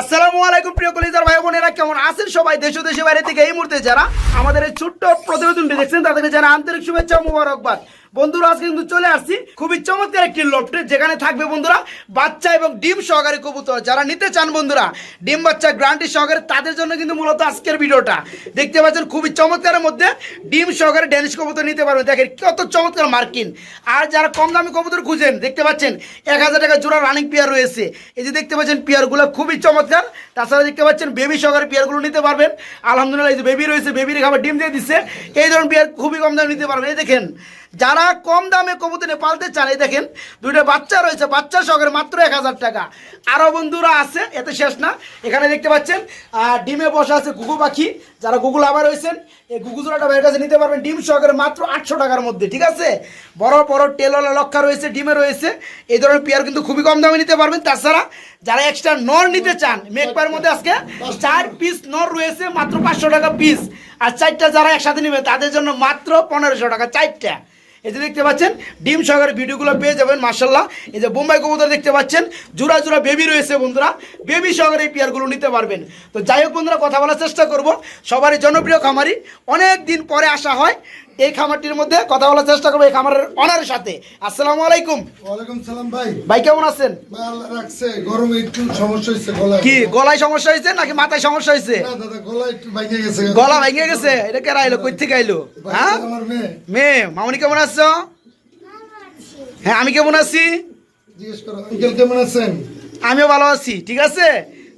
আসসালামু আলাইকুম প্রিয় কলিজার ভাই বোনেরা, কেমন আছেন সবাই? দেশ দেশে বাইরে থেকে এই মুহূর্তে যারা আমাদের এই ছোট্ট প্রতিবেদনটি দেখছেন, তাদেরকে জানা আন্তরিক শুভেচ্ছা মুবারকবাদ। বন্ধুরা, আজকে কিন্তু চলে আসছি খুবই চমৎকার একটি লফটে, যেখানে থাকবে বন্ধুরা বাচ্চা এবং ডিম সহকারী কবুতর। যারা নিতে চান বন্ধুরা, ডিম বাচ্চা গ্রান্টি সহকারে, তাদের জন্য কিন্তু মূলত আজকের ভিডিওটা। দেখতে পাচ্ছেন খুবই চমৎকারের মধ্যে ডিম সহকারে ড্যানিশ কবুতর নিতে পারবেন দেখেন কত চমৎকার মার্কিন। আর যারা কম দামি কবুতর খুঁজেন, দেখতে পাচ্ছেন এক হাজার টাকা জোড়া রানিং পেয়ার রয়েছে। এই যে দেখতে পাচ্ছেন পেয়ারগুলো খুবই চমৎকার। তাছাড়া দেখতে পাচ্ছেন বেবি সহকারে পেয়ারগুলো নিতে পারবেন। আলহামদুলিল্লাহ, এই যে বেবি রয়েছে বেবির খাবার ডিম দিয়ে দিচ্ছে। এই ধরনের পেয়ার খুবই কম দামে নিতে পারবেন। এই দেখেন যারা কম দামে কবুতর নিয়ে পালতে চান, এই দেখেন, দুইটা বাচ্চা রয়েছে, বাচ্চা সহকারে মাত্র এক হাজার টাকা। আরও বন্ধুরা আছে, এতে শেষ না। এখানে দেখতে পাচ্ছেন আর ডিমে বসা আছে গুগু পাখি। যারা গুগল আবার রয়েছেন এই গুগু জোড়াটা কাছে নিতে পারবেন, ডিম সহকারে মাত্র আটশো টাকার মধ্যে, ঠিক আছে? বড় বড় টেলওয়ালা লক্ষা রয়েছে, ডিমে রয়েছে। এই ধরনের পেয়ার কিন্তু খুবই কম দামে নিতে পারবেন। তাছাড়া যারা এক্সট্রা নর নিতে চান মেকপার মধ্যে আজকে চার পিস নর রয়েছে, মাত্র পাঁচশো টাকা পিস আর চারটা যারা একসাথে নেবে, তাদের জন্য মাত্র পনেরোশো টাকা, চারটা। এই যে দেখতে পাচ্ছেন, ডিম সহকারে ভিডিওগুলো পেয়ে যাবেন মার্শাল্লাহ এই যে বোম্বাই কবুতর দেখতে পাচ্ছেন, জোড়া জোড়া বেবি রয়েছে বন্ধুরা। বেবি সহকারে এই পেয়ারগুলো নিতে পারবেন। তো যাই হোক বন্ধুরা, কথা বলার চেষ্টা করব। সবারই জনপ্রিয় খামারি। অনেক দিন পরে আসা হয়। এই খামারটির মধ্যে কথা বলার চেষ্টা করব এই খামারের অনারের সাথে। আসসালামু আলাইকুম। ওয়ালাইকুম সালাম ভাই। ভাই কেমন আছেন? রাখছে গরমে একটু সমস্যা হচ্ছে গলায় কি গলায় সমস্যা হয়েছে নাকি মাথায় সমস্যা হয়েছে না দাদা গলা একটু ভেঙে গেছে গলা ভেঙে গেছে এটা কে আইলো কই থেকে আইলো? হ্যাঁ? মেয়ে। মামনি কেমন আছো? হ্যাঁ আমি কেমন আছি? জিজ্ঞেস করো আঙ্কেল কেমন আছেন? আমিও ভালো আছি ঠিক আছে?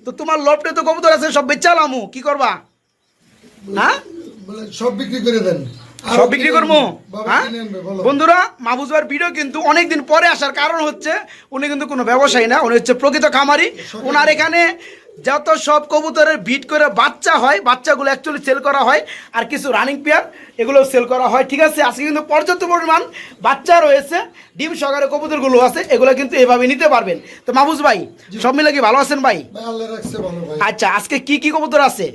তো তোমার লপটে তো কবুতর আছে সব বেচালামু কি করবা? হ্যাঁ? বলে সব বিক্রি করে দেন। সব বিক্রি করব? হ্যাঁ? বন্ধুরা মাহবুজ ভাইয়ের ভিডিও কিন্তু অনেকদিন পরে আসার কারণ হচ্ছে উনি কিন্তু কোনো ব্যবসায়ী না উনি হচ্ছে প্রকৃত খামারি। ওনার এখানে যত সব কবুতরের ভিট করে বাচ্চা হয় বাচ্চাগুলো অ্যাকচুয়ালি সেল করা হয় আর কিছু রানিং পেয়ার এগুলো সেল করা হয় ঠিক আছে? আজকে কিন্তু পর্যাপ্ত পরিমাণ বাচ্চা রয়েছে ডিম সহকারে কবুতরগুলো আছে এগুলো কিন্তু এভাবে নিতে পারবেন। তো মাহবুজ ভাই সব মিলে কি ভালো আছেন ভাই? আচ্ছা আজকে কি কি কবুতর আছে?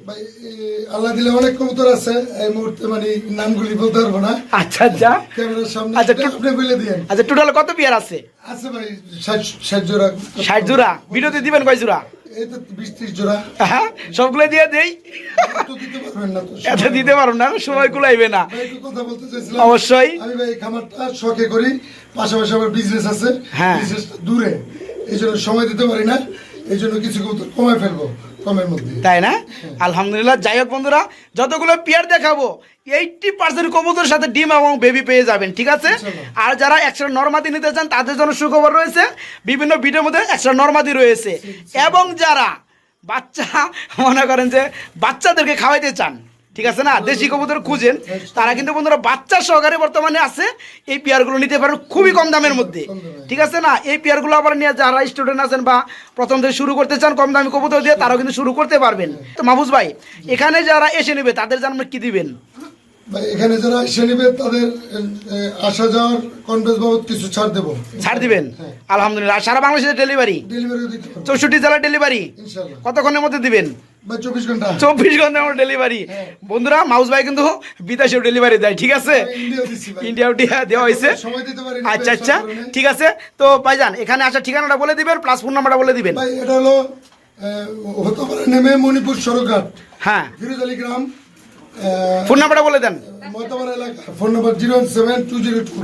আল্লাহ দিলে অনেক কবুতর আছে এই মুহূর্তে মানে নামগুলি বলতে পারব না। আচ্ছা আচ্ছা। ক্যামেরার সামনে আচ্ছা, আপনি বলে দিয়েন। আচ্ছা টোটাল কত পেয়ার আছে? আছে ভাই ষাট ষাট জোড়া। ষাট জোড়া। ভিডিওতে দিবেন কয় জোড়া? হ্যাঁ সবগুলো দিয়ে দেই? এত দিতে পারবেন না সময় কুলাইবে না। অবশ্যই। আমি ভাই খামারটা শখে করি পাশাপাশি আমার বিজনেস আছে। হ্যাঁ। দূরে। এই জন্য সময় দিতে পারি না এই জন্য কিছু কমায় ফেলব। তাই না? আলহামদুলিল্লাহ যাই হোক বন্ধুরা যতগুলো পেয়ার দেখাবো এইটটি পার্সেন্ট কবুতর সাথে ডিম এবং বেবি পেয়ে যাবেন ঠিক আছে? আর যারা একশো নর্মাদি নিতে চান তাদের জন্য সুখবর রয়েছে বিভিন্ন ভিডিওর মধ্যে একশো নর্মাদি রয়েছে। এবং যারা বাচ্চা মনে করেন যে বাচ্চাদেরকে খাওয়াইতে চান ঠিক আছে না? দেশি কবুতর খুঁজেন। তারা কিন্তু বন্ধুরা বাচ্চা সহকারে বর্তমানে আছে। এই পেয়ারগুলো নিতে পারেন খুবই কম দামের মধ্যে। ঠিক আছে না? এই পেয়ারগুলো আবার নিয়ে যারা স্টুডেন্ট আছেন বা প্রথম থেকে শুরু করতে চান কম দামি কবুতর দিয়ে, তারাও কিন্তু শুরু করতে পারবেন। তো মাহবুজ ভাই, এখানে যারা এসে নেবে, তাদের জন্য কি দিবেন? এখানে যারা এসে নিবে তাদের আসা যাওয়ার কনভেন্স বাবদ কিছু ছাড় দেবো। ছাড় দিবেন? হ্যাঁ। আলহামদুলিল্লাহ। আর সারা বাংলাদেশের ডেলিভারি দিতে চৌষট্টি জেলার ডেলিভারি কতক্ষণের মধ্যে দিবেন? চব্বিশ ঘণ্টা। চব্বিশ ঘণ্টার মধ্যে ডেলিভারি হ্যাঁ। বন্ধুরা মাউস ভাই কিন্তু বিদেশেও ডেলিভারি দেয় ঠিক আছে? ইন্ডিয়া ইন্ডিয়াও দেওয়া হয়েছে। আচ্ছা আচ্ছা ঠিক আছে। তো ভাইজান এখানে আসার ঠিকানাটা বলে দিবেন প্লাস ফোন নাম্বারটা বলে দিবেন। ভাই এটা হলো হতে পারে নেমে মণিপুর সড়কঘাট হ্যাঁ। ফিরোজ আলী গ্রাম ফোন নাম্বারটা বলে দেন। মতাবার এলাকা। Phone number zero seven two zero two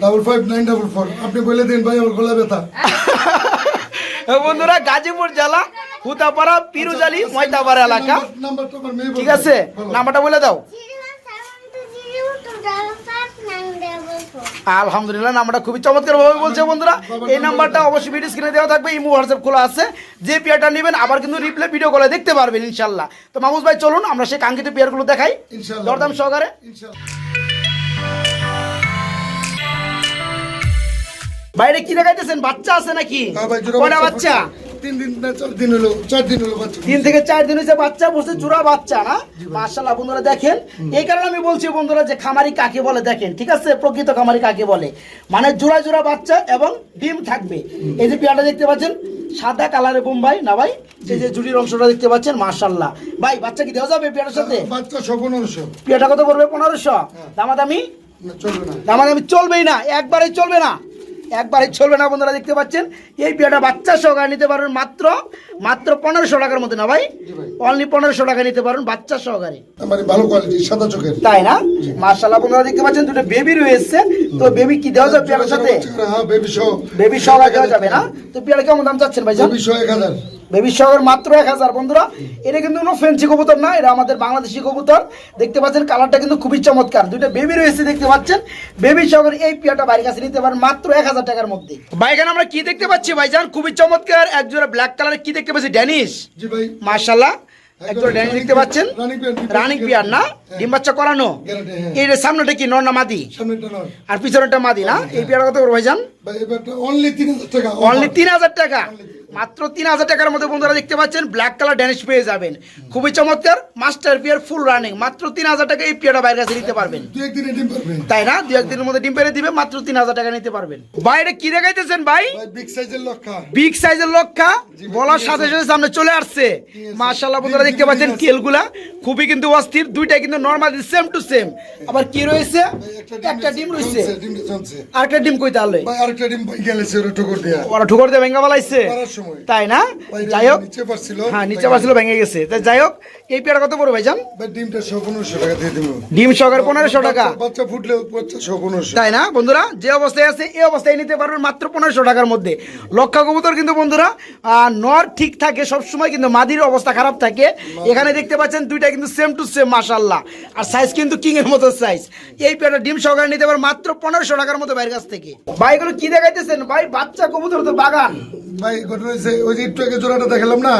double five nine double four. আপনি বলে দিন ভাই আমার গলা ব্যথা। বন্ধুরা গাজীপুর জেলা হুতাপাড়া পিরুজালি ময়তাপাড়া এলাকা। ঠিক আছে? নাম্বারটা বলে দাও। আলহামদুলিল্লাহ নাম্বারটা খুবই চমৎকার ভাবে বলছে বন্ধুরা। এই নাম্বারটা অবশ্যই ভিডিও স্ক্রিনে দেওয়া থাকবে ইমো হোয়াটসঅ্যাপ খোলা আছে। যে পেয়ারটা নেবেন আবার কিন্তু রিপ্লে ভিডিও কলে দেখতে পারবেন ইনশাল্লাহ। তো মামুজ ভাই চলুন আমরা সেই কাঙ্ক্ষিত পেয়ারগুলো দেখাই। দরদাম সহকারে। বাইরে কি দেখাইতেছেন? বাচ্চা আছে নাকি? হ্যাঁ কয়টা বাচ্চা তিন দিন না চার দিন হলো চার দিন হলো বাচ্চা তিন থেকে চার দিন হয়েছে বাচ্চা বসে জোড়া বাচ্চা না? মার্শাল্লাহ বন্ধুরা দেখেন এই কারণে আমি বলছি বন্ধুরা যে খামারি কাকে বলে দেখেন ঠিক আছে? প্রকৃত খামারি কাকে বলে? মানে জোড়া জোড়া বাচ্চা এবং ডিম থাকবে। এই যে পেয়ারটা দেখতে পাচ্ছেন সাদা কালারে বোম্বাই না ভাই? এই যে জুড়ির অংশটা দেখতে পাচ্ছেন মার্শাল্লাহ ভাই বাচ্চা কি দেওয়া যাবে পেয়ারের সাথে? বাচ্চা সব পনেরোশো। পেয়ারটা কত পড়বে? পনেরোশো? দামাদামি? না চলবে না। দামাদামি চলবেই না একবারেই চলবে না। একবারে চলবে না বন্ধুরা দেখতে পাচ্ছেন? এই বিয়াটা বাচ্চা সহকারে নিতে পারবেন মাত্র মাত্র পনেরোশো টাকার মধ্যে না ভাই? অনলি পনেরোশো টাকা নিতে পারবেন বাচ্চা সহকারে। ভালো কোয়ালিটি সাদা চোখের। তাই না? মার্শাল্লাহ বন্ধুরা দেখতে পাচ্ছেন দুটো বেবি রয়েছে। তো বেবি কি দেওয়া যাবে বিয়ার সাথে? হ্যাঁ বেবি সহ সহকারে দেওয়া যাবে না? তো বিয়ার কেমন দাম চাচ্ছেন ভাই বেবি সহ এক হাজার। বেবি শহর মাত্র এক হাজার বন্ধুরা। এটা কিন্তু কোনো ফেন্সি কবুতর না এটা আমাদের বাংলাদেশি কবুতর। দেখতে পাচ্ছেন কালারটা কিন্তু খুবই চমৎকার। দুইটা বেবি রয়েছে দেখতে পাচ্ছেন। বেবি শহর এই পিয়াটা বাইরের কাছে নিতে পারেন মাত্র এক হাজার টাকার মধ্যে। বাইকান আমরা কি দেখতে পাচ্ছি? ভাইজান খুবই চমৎকার। একজোড়া ব্ল্যাক কালারের কি দেখতে পাচ্ছি? ড্যানিশ জি ভাই। মার্শাল্লাহ এক ড্যানিশ দেখতে পাচ্ছেন? রানিক বিয়ার না? ডিম বাচ্চা করানো? হ্যাঁ। সামনেটা কি? নর না মাদি? আর পিছনেটা মাদি না? এই পিয়ার কথা করব ভাইজান? ভাই অনলি তিন হাজার টাকা মাত্র তিন হাজার টাকার মধ্যে বন্ধুরা দেখতে পাচ্ছেন ব্ল্যাক কালার ড্যানিশ পেয়ে যাবেন। খুবই চমৎকার মাস্টার পিয়ার ফুল রানিং মাত্র তিন হাজার টাকা এই পিয়াটা বাইরের কাছে নিতে পারবেন। তাই না? দু একদিনের মধ্যে ডিম পেরে দিবে মাত্র তিন হাজার টাকা নিতে পারবেন। বাইরে কি দেখাইতেছেন ভাই? বিগ সাইজের লক্ষা। বিগ সাইজের লক্ষা। বলার সাথে সাথে সামনে চলে আসছে। মাশাল্লাহ বন্ধুরা দেখতে পাচ্ছেন কেলগুলা। খুবই কিন্তু অস্থির দুইটা কিন্তু নর্মাল সেম টু সেম আবার কি রয়েছে? একটা ডিম রয়েছে। আরেকটা ডিম কই তাহলে? ভাই ডিম ভাই গেলেছে ওরা ঠোকর দেয়া। ওরা ঠুকর দিয়ে ভেঙ্গা বলাইছে? তাই না? যাই হোক। নিচে পারছিল। হ্যাঁ নিচে পাচ্ছিল ভেঙে গেছে। তাই যাই হোক এই পেয়ারা কত পড়বে ভাইজান? ভাই ডিমটা সহ পনেরোশো টাকা দিয়ে দিব ডিম সহকারে পনেরোশো টাকা। বাচ্চা- বাচ্চা ফুটলে বাচ্চা সহ পনেরোশো। তাই না? বন্ধুরা যে অবস্থায় আছে এই অবস্থায় নিতে পারবেন মাত্র পনেরোশো টাকার মধ্যে। লক্ষা কবুতর কিন্তু বন্ধুরা নর ঠিক থাকে সবসময় কিন্তু মাদির অবস্থা খারাপ থাকে। এখানে দেখতে পাচ্ছেন দুইটা কিন্তু সেম টু সেম মাশাল্লাহ আর সাইজ কিন্তু কিং এর মতো সাইজ এই পেয়ারটা ডিম সহকারে নিতে পারবেন মাত্র পনেরোশো টাকার মতো বাইরের কাছ থেকে। ভাই এগুলো কি দেখাইতেছেন? ভাই বাচ্চা কবুতর তো বাগান। ভাই ঘটনা হয়েছে ওই যে একটু আগে জোড়াটা দেখালাম না?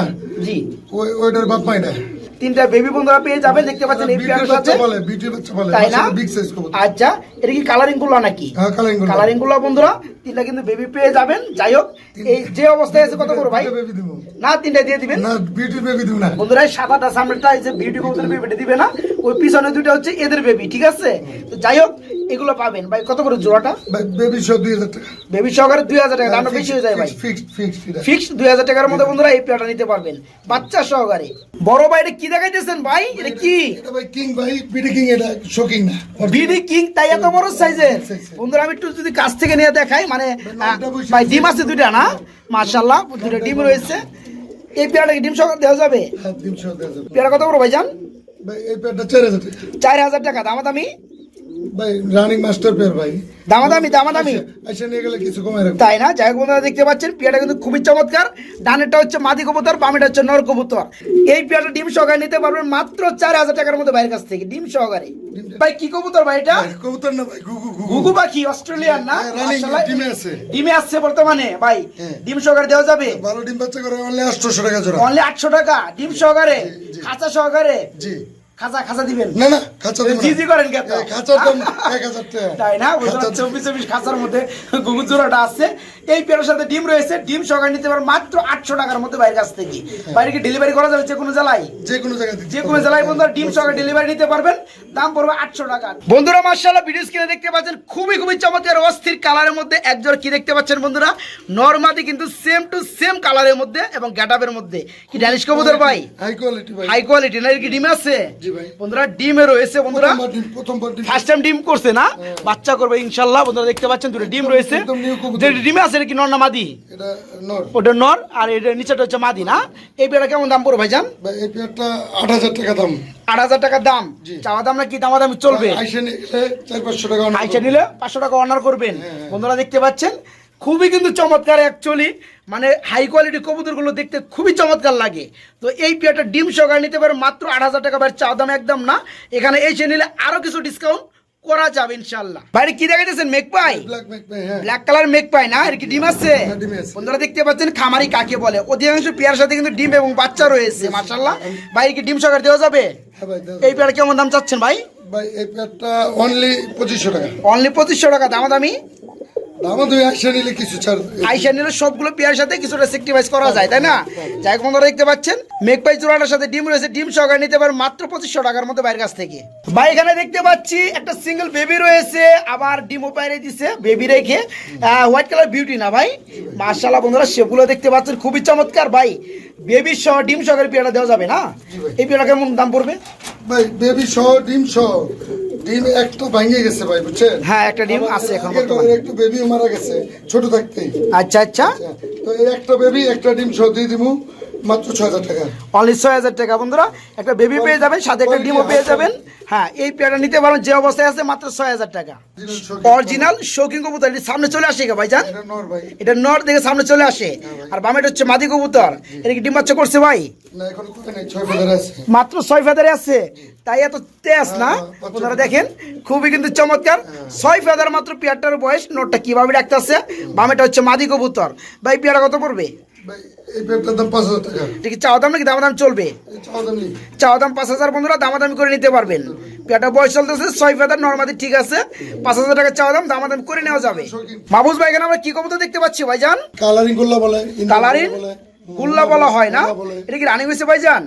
জি। ওই ওইটার বাপ মাই না তিনটা বেবি বন্ধুরা পেয়ে যাবে দেখতে পাচ্ছেন এই বাচ্চা বলে তাই না? বিগ সাইজ কবুতর। আচ্ছা এটা কি কালারিংগুলো নাকি? হ্যাঁ কালারিংগুলো। কালারিংগুলো বন্ধুরা তিনটা কিন্তু বেবি পেয়ে যাবেন। যাই হোক এই যে অবস্থায় আছে কত করো ভাই? বেবি দিব। না তিনটা দিয়ে দিবেন। না বিটির বেবি দিব না। বন্ধুরা সাদাটা সামনেটা এই যে বিউটি কবুতরের বেবিটা দিবে না ওই পিছনে দুইটা হচ্ছে এদের বেবি ঠিক আছে? তো যাই হোক এগুলো পাবেন। ভাই কত করে জোড়াটা? বেবি সহ দুই হাজার টাকা। বেবি সহকারে দুই হাজার টাকা দামটা বেশি হয়ে যায় ভাই। ফিক্সড ফিক্সড ফিক্সড দুই হাজার টাকার মধ্যে বন্ধুরা এই পেয়ারটা নিতে পারবেন। বাচ্চা সহকারে। বড় ভাই এটা কি দেখাইতেছেন ভাই? এটা কি? এটা ভাই কিং ভাই বিডি কিং এটা শোকিং না। বিডি কিং তাই এত বড় সাইজের? বন্ধুরা আমি একটু যদি কাছ থেকে নিয়ে দেখাই মানে ভাই ডিম আছে দুইটা না? মাশাআল্লাহ দুইটা ডিম রয়েছে। এই পেয়ারটা ডিম সহ দেওয়া যাবে? হ্যাঁ ডিম সহ দেওয়া যাবে। পেয়ারা কত বড় ভাইজান? ভাই এই চার হাজার টাকা। চার আমি টাকা দামাদামি? ভাই রানিং মাস্টার পেয়ার ভাই। দামাদামি দামাদামি। আইসা নিয়ে গেলে কিছু কমাই রাখব। তাই না? যাই বন্ধুরা দেখতে পাচ্ছেন পেয়ারটা কিন্তু খুবই চমৎকার। ডানেরটা হচ্ছে মাদি কবুতর বামেটা হচ্ছে নর কবুতর। এই পেয়ারটা ডিম সহকারে নিতে পারবেন মাত্র চার হাজার টাকার মধ্যে বাইরের কাছ থেকে ডিম সহকারে। ভাই কি কবুতর ভাই এটা? কবুতর না ভাই গুগু গুগু পাখি অস্ট্রেলিয়ান না? হ্যাঁ, running মাশাআল্লাহ, ডিমে আছে। ডিমে আসছে বর্তমানে ভাই। হ্যাঁ। ডিম সহকারে দেওয়া যাবে? ভালো ডিম বাচ্চা করে অনলি আটশোশো টাকা জোড়া। অনলি আটশো টাকা? ডিম সহকারে? খাঁচা সহকারে? জি। খাঁচা খাঁচা দিবেন? না না খাঁচা দেবো জি জি করেন কেন? এই দাম এক হাজার টাকা। তাই না? খাঁচার দাম- চব্বিশ চব্বিশ মধ্যে গুগু জোড়াটা আছে। এই পেয়ারের সাথে ডিম রয়েছে। ডিম সহকারে নিতে পারেন মাত্র আটশো টাকার মধ্যে বাইরের কাছ থেকে। বাইরে কি ডেলিভারি করা যাবে যে কোনো জেলায়? যে কোনো জায়গায় যে কোনো জেলায় বন্ধুরা ডিম সহকারে ডেলিভারি নিতে পারবেন। দাম পড়বে আটশো টাকা। বন্ধুরা মার্শাল্লাহ ভিডিও স্ক্রিনে দেখতে পাচ্ছেন খুবই খুবই চমৎকার অস্থির কালারের মধ্যে একজোড় কি দেখতে পাচ্ছেন বন্ধুরা? নর্মাদি কিন্তু সেম টু সেম কালারের মধ্যে এবং গ্যাটাপের মধ্যে। কি ড্যানিশ কবুতর ভাই? হাই কোয়ালিটি ভাই হাই কোয়ালিটি না কি ডিম আছে? জি ভাই। বন্ধুরা ডিমে রয়েছে বন্ধুরা। প্রথমবার ডিম ফার্স্ট টাইম ডিম করছে না? বাচ্চা করবে ইনশাল্লাহ। বন্ধুরা দেখতে পাচ্ছেন দুটো ডিম রয়েছে। একদম new কবুতর। যে ডিমে আছে এটা কি নর না মাদি? এটা নর। ওটা নর আর এটা নিচেটা হচ্ছে মাদি না? এই পেয়ারা কেমন দাম পড়বে ভাইজান? এই পেয়ারটা আট হাজার টাকা দাম। আট হাজার টাকার দাম। চাওয়া দাম না কি দামা দাম চলবে আইসা টাকা আইসা নিলে পাঁচশো টাকা অনার করবেন। হ্যাঁ, বন্ধুরা দেখতে পাচ্ছেন খুবই কিন্তু চমৎকার অ্যাকচুয়ালি মানে হাই কোয়ালিটি কবুতরগুলো দেখতে খুবই চমৎকার লাগে। তো এই পেয়ারটা ডিম সহকারে নিতে পারে মাত্র আট হাজার টাকা বাইরে চাওয়া দাম একদম না। এখানে এসে নিলে আরও কিছু ডিসকাউন্ট করা যাবে ইনশাল্লাহ বাইরে কি দেখাইতেছেন? Magpie? ব্ল্যাক হ্যাঁ। কালার মেক পাই না? এর কি ডিম আছে? হ্যাঁ, বন্ধুরা দেখতে পাচ্ছেন খামারি কাকে বলে? অধিকাংশ পেয়ার সাথে কিন্তু ডিম এবং বাচ্চা রয়েছে মাশাল্লাহ বাইরে কি ডিম সহকারে দেওয়া যাবে? হ্যাঁ। এই পেয়ার কেমন দাম চাচ্ছেন ভাই? ভাই এই পেয়ারটা অনলি পঁচিশশো টাকা। অনলি পঁচিশশো টাকা দামাদামি? আইসা নিলে কিছু ছাড় আইসা নিলে সবগুলো পেয়ার সাথে কিছুটা করা যায় তাই না? যাই বন্ধুরা দেখতে পাচ্ছেন মেঘপাই জোড়াটার সাথে ডিম রয়েছে ডিম সহকারে নিতে পারেন মাত্র পঁচিশশো টাকার মতো বাইরের কাছ থেকে। ভাই এখানে দেখতে পাচ্ছি একটা সিঙ্গেল বেবি রয়েছে আবার ডিমও দিছে বেবি রেখে। হোয়াইট কালার বিউটি না ভাই? মার্শাল্লাহ বন্ধুরা সেগুলো দেখতে পাচ্ছেন খুবই চমৎকার ভাই। বেবি সহ ডিম সহকারে পেয়ারা দেওয়া যাবে না? এই পেয়ারা কেমন দাম পড়বে? ভাই বেবি সহ ডিম সহ। ডিম একটা ভাঙে গেছে ভাই বুঝছেন? হ্যাঁ, একটা ডিম আছে এখন বর্তমানে। একটু বেবি মারা গেছে ছোট থাকতেই। আচ্ছা আচ্ছা। তো এই একটা বেবি একটা ডিম সহ দিয়ে দিব মাত্র হাজার টাকা। অনলি ছয় হাজার টাকা বন্ধুরা। একটা বেবি পেয়ে যাবেন সাথে একটা ডিমও পেয়ে যাবেন। হ্যাঁ এই পেয়ারটা নিতে পারেন যে অবস্থায় আছে মাত্র ছয় হাজার টাকা। অরিজিনাল শৌখিন কবুতর এটি সামনে চলে আসে এটা নর ভাই। এটা দেখে সামনে চলে আসে। আর বামেটা হচ্ছে মাদি কবুতর। এটা কি ডিম বাচ্চা করছে ভাই? আছে। মাত্র ছয় ফেদারে আছে। তাই এত তেজ না? হ্যাঁ, আপনারা দেখেন খুবই কিন্তু চমৎকার। ছয় ফেদার মাত্র পেয়ারটার বয়স নোটটা কীভাবে রাখতেছে? বামেটা হচ্ছে মাদি কবুতর। ভাই পেয়ারা কত পড়বে? এই দাম পাঁচ হাজার টাকা। এটা কি চাওয়া দাম নাকি দাম দাম চলবে চাওয়া দাম নেই। চাওয়া দাম পাঁচ হাজার বন্ধুরা দামাদামি করে নিতে পারবেন। পেয়ারটা বয়স চলতেছে ছয় ফেদার নর্মাদি ঠিক আছে। পাঁচ হাজার টাকা চাওয়া দাম দামাদামি করে নেওয়া যাবে। মাহবুজ ভাই এখানে আমরা কি কবুতর দেখতে পাচ্ছি ভাইজান? কালারিং গোল্লা বলে কালারিং গুল্লা বলা। হয় না? এটা কি রানিং হয়েছে ভাইজান?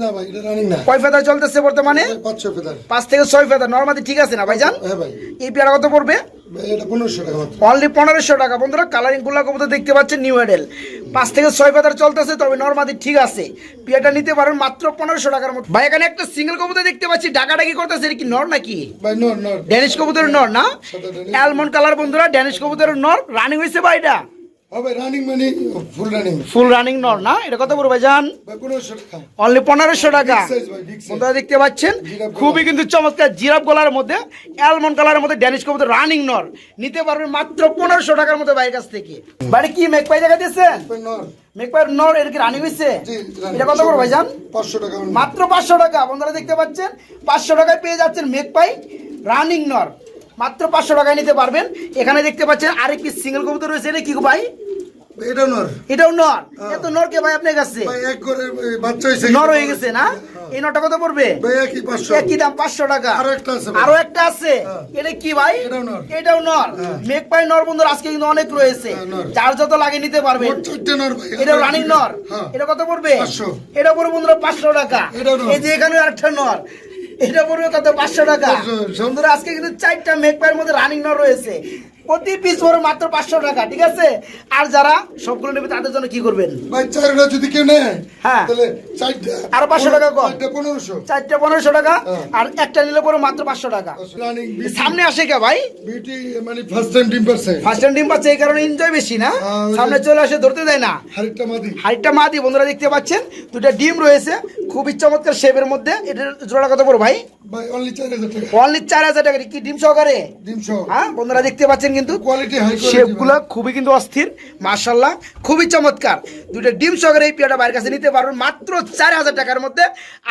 না ভাই এটা রানিং না। কয় ফেদার চলতেছে বর্তমানে? পাঁচ ছয় ফেদার। পাঁচ থেকে ছয় ফেদার নর্মাদি ঠিক আছে না ভাইজান? হ্যাঁ ভাই। এই পেয়ারা কত পড়বে? অনলি পনেরোশো টাকা বন্ধুরা কালারিংগুলা কবুতর দেখতে পাচ্ছেন নিউ এডেল পাঁচ থেকে ছয় পাতার চলতেছে তবে নর্মাদি ঠিক আছে। পিয়াটা নিতে পারেন মাত্র পনেরোশো টাকার মতো। ভাই এখানে একটা সিঙ্গেল কবুতর দেখতে পাচ্ছি ডাকাডাকি করতেছে এটা কি নর নাকি? ড্যানিশ কবুতরের নর না? অ্যালমন্ড কালার বন্ধুরা ড্যানিশ কবুতরের নর। রানিং হয়েছে ভাই এটা। ভাই রানিং মানে ফুল রানিং ফুল রানিং নর না? এটা কত পড়বে টাকা। অনলি পনেরোশো টাকা। বন্ধুরা দেখতে পাচ্ছেন? খুবই কিন্তু চমৎকার জিরাফ গলার মধ্যে অ্যালমন্ড কালারের মধ্যে ড্যানিশ কবুতর রানিং নর নিতে পারবেন মাত্র পনেরোশো টাকার মতো ভাইয়ের কাছ থেকে। বাড়ি কি মেঘ পাই দেখা দিয়েছেন? ভাই নর এটা কি রানিং হয়েছে এটা কত করে ভাইজান পাঁচশো টাকা। মাত্র পাঁচশো টাকা। বন্ধুরা দেখতে পাচ্ছেন পাঁচশো টাকায় পেয়ে যাচ্ছেন মেঘপাই রানিং নর মাত্র পাঁচশো টাকায় নিতে পারবেন। এখানে দেখতে পাচ্ছেন আরেক পিস সিঙ্গেল কবুতর রয়েছে। এটা কি ভাই? নর। এটাও নর? এত নর কে ভাই আপনার কাছে? ভাই এক করে এই বাচ্চা হয়েছে। নর হয়ে গেছে না? এই নটা কত পড়বে? একই পাঁচশো। দাম পাঁচশো টাকা। আরও একটা আছে আরও একটা আছে? এটা কি ভাই? এটাও নর। মেঘ পাই নর বন্ধুর আজকে কিন্তু অনেক রয়েছে। হ্যাঁ। যার যত লাগে নিতে ভাই এটা রানিং নর। হ্যাঁ। এটা কত পড়বে? এটা পড়বে বন্ধুরা পাঁচশো টাকা। এই যে এখানে আরেকটা নর। এটা পড়বে কত পাঁচশো টাকা? 500 বন্ধুরা আজকে কিন্তু চারটা মেঘ পায়ের মধ্যে রানিং ন রয়েছে। প্রতি পিস পড়বে মাত্র পাঁচশো টাকা ঠিক আছে? আর যারা সবগুলো নেবে তাদের জন্য কি করবেন? ভাই চারটা যদি কেউ নেয় হ্যাঁ। তাহলে চারটা আরও 500 টাকা কম। চারটা পনেরোশো। চারটা পনেরোশো টাকা হ্যাঁ। আর একটা নিলে পড়বে মাত্র পাঁচশো টাকা। সামনে আসে কে ভাই? বিউটি মানে ফার্স্ট টাইম ডিম পারছে ফার্স্ট টাইম ডিম পাচ্ছে এই কারণে এনজয় বেশি না। হ্যাঁ, সামনে চলে আসে ধরতে দেয় না। মাদি। বন্ধুরা দেখতে পাচ্ছেন দুটা ডিম রয়েছে খুবই চমৎকার শেপের মধ্যে। এটার জোড়া কত পড়ো ভাই? ভাই অনলি চার হাজার টাকা। অনলি চার হাজার টাকা কি ডিম সহকারে? ডিম সহ। হ্যাঁ বন্ধুরা দেখতে পাচ্ছেন কিন্তু শেপগুলো খুবই কিন্তু অস্থির মার্শাল্লাহ খুবই চমৎকার। দুটো ডিম সহকারে এই পেয়ারটা বাইরের কাছে নিতে পারবেন মাত্র চার হাজার টাকার মধ্যে।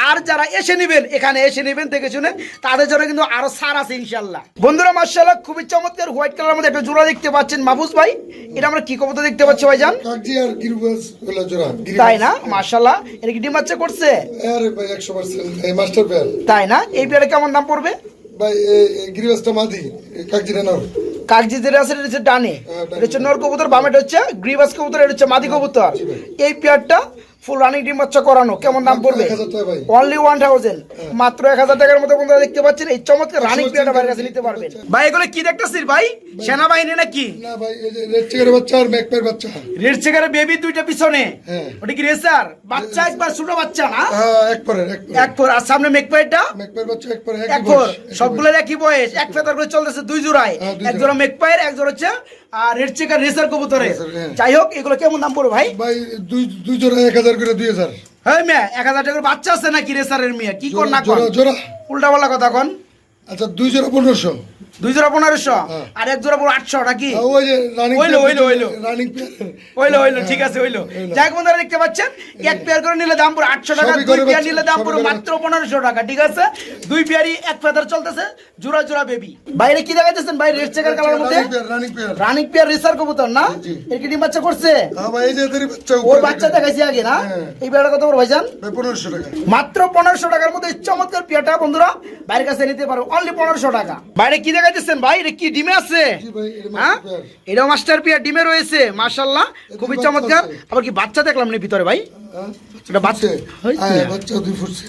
আর যারা এসে নেবেন এখানে এসে নেবেন দেখে শুনে তাদের জন্য কিন্তু আরও সার আছে ইনশাল্লাহ বন্ধুরা মার্শাল্লাহ খুবই চমৎকার হোয়াইট কালার মধ্যে একটা জোড়া দেখতে পাচ্ছেন মাহফুজ ভাই। এটা আমরা কি কবুতর দেখতে পাচ্ছি হলো জোড়া তাই না? মার্শাল্লাহ এটা কি ডিম বাচ্চা করছে? ভাই তাই না? এই পেয়ারে কেমন দাম পড়বে? ভাই মাদি কাকজিটা নর কাগজি যেটা আছে এটা হচ্ছে ডানে। হ্যাঁ, এটা হচ্ছে নর কবুতর বামেটা হচ্ছে গ্রিবাস কবুতর এটা হচ্ছে মাদি কবুতর। এই পেয়ারটা ফুল রানিং ডিম বাচ্চা করানো কেমন দাম পড়বে? 1000 টাকা ভাই। অনলি ওয়ান থাউজেন্ড মাত্র এক হাজার টাকার মতো বন্ধুরা দেখতে পাচ্ছেন এই চমৎকার রানিং পেয়ারটা বাইরের কাছে নিতে পারবেন। ভাই এগুলো কি দেখতেছিস ভাই? সেনাবাহিনী নাকি? না ভাই রেড চিকের বাচ্চা আর ম্যাকপের বাচ্চা। রেড চেকারের বেবি দুইটা পিছনে। হ্যাঁ। ওটা কি রেসার বাচ্চা একবার ছোট বাচ্চা না? হ্যাঁ এক পরের এক ফোর আর সামনে মেকপাইটা ম্যাকপের বাচ্চা এক পরে এক ফোর সবগুলোর একই বয়স এক ফেতার করে চলতেছে দুই জোড়ায়। এক জোড়া। মেকপায়ের এক জোড়া হচ্ছে আর রেড চেকার রেসার কবুতরে। হ্যাঁ। যাই হোক এগুলো কেমন দাম পড়বে ভাই? ভাই দুই দুই জোড়া এক হাজার করে দুই হাজার। হ্যাঁ মেয়ে এক হাজার টাকার বাচ্চা আছে নাকি রেসারের মেয়ে? কি কর না কর? উল্টা পাল্লা কথা কন। আচ্ছা দুই জোড়া পনেরোশো। দুই জোড়া পনেরোশো হ্যাঁ। আর এক জোড়া পুরো আটশো নাকি? ঠিক আছে হইল যাই বন্ধুরা দেখতে পাচ্ছেন এক পেয়ার করে নিলে দাম পুরো আটশো টাকা দুই পেয়ার নিলে দাম পুরো মাত্র পনেরোশো টাকা ঠিক আছে? দুই পেয়ারই এক ফেদার চলতেছে জোড়া জোড়া বেবি বাইরে কি দেখাইতেছেন? বাইরে রেড চেকার কালার মধ্যে? রানিং পেয়ার রেসার কবুতর না। এর কি ডিম বাচ্চা করছে? হ্যাঁ ওর বাচ্চা। দেখাইছি আগে না? হ্যাঁ। এই পেয়ারটা কত বড় ভাইজান? পনেরোশো টাকা। মাত্র পনেরোশো টাকার মধ্যে চমৎকার পেয়ারটা বন্ধুরা বাইরের কাছে নিতে পারো অনলি পনেরোশো টাকা। বাইরে কি দেখাইতেছেন ভাই এটা কি ডিমে আছে? এটা হ্যাঁ? Master pair. এটাও মাস্টার পেয়ার ডিমে রয়েছে মাশাল্লাহ খুবই চমৎকার। আবার কি বাচ্চা দেখলাম নি ভিতরে ভাই? হ্যাঁ? এটা বাচ্চা হ্যাঁ। বাচ্চা দুই ফুটছে।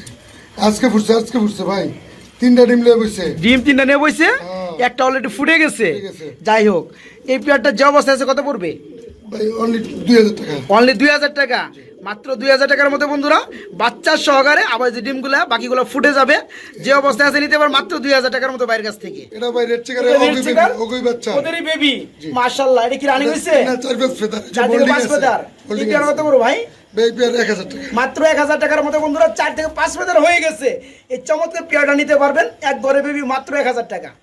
আজকে ফুটছে আজকে ফুটছে ভাই। তিনটা ডিম বসছে ডিম তিনটা নিয়ে বইছে। একটা অলরেডি ফুটে গেছে। ফুটে গেছে। যাই হোক এই পেয়ারটা যে অবস্থা আছে কত পড়বে? ভাই অনলি দুই হাজার টাকা। অনলি দুই হাজার টাকা। মাত্র দুই হাজার টাকার মতো বন্ধুরা বাচ্চার সহকারে আবার যে ডিমগুলা বাকিগুলো ফুটে যাবে যে অবস্থায় আছে নিতে পার মাত্র দুই হাজার টাকার মতো বাইরের কাছ থেকে। এটা ভাই রেড চিকারে? বেবি অগই বাচ্চা। ওদেরই বেবি মাশাআল্লাহ এটা কি রানি হইছে? না চার পাঁচ ফেদার চার পাঁচ ফেদার। কত বড় ভাই? হাজার মাত্র এক হাজার টাকার মতো বন্ধুরা চার থেকে পাঁচ ফেদার হয়ে গেছে। এই চমৎকার পেয়ারটা নিতে পারবেন এক ঘরে বেবি মাত্র এক হাজার টাকা।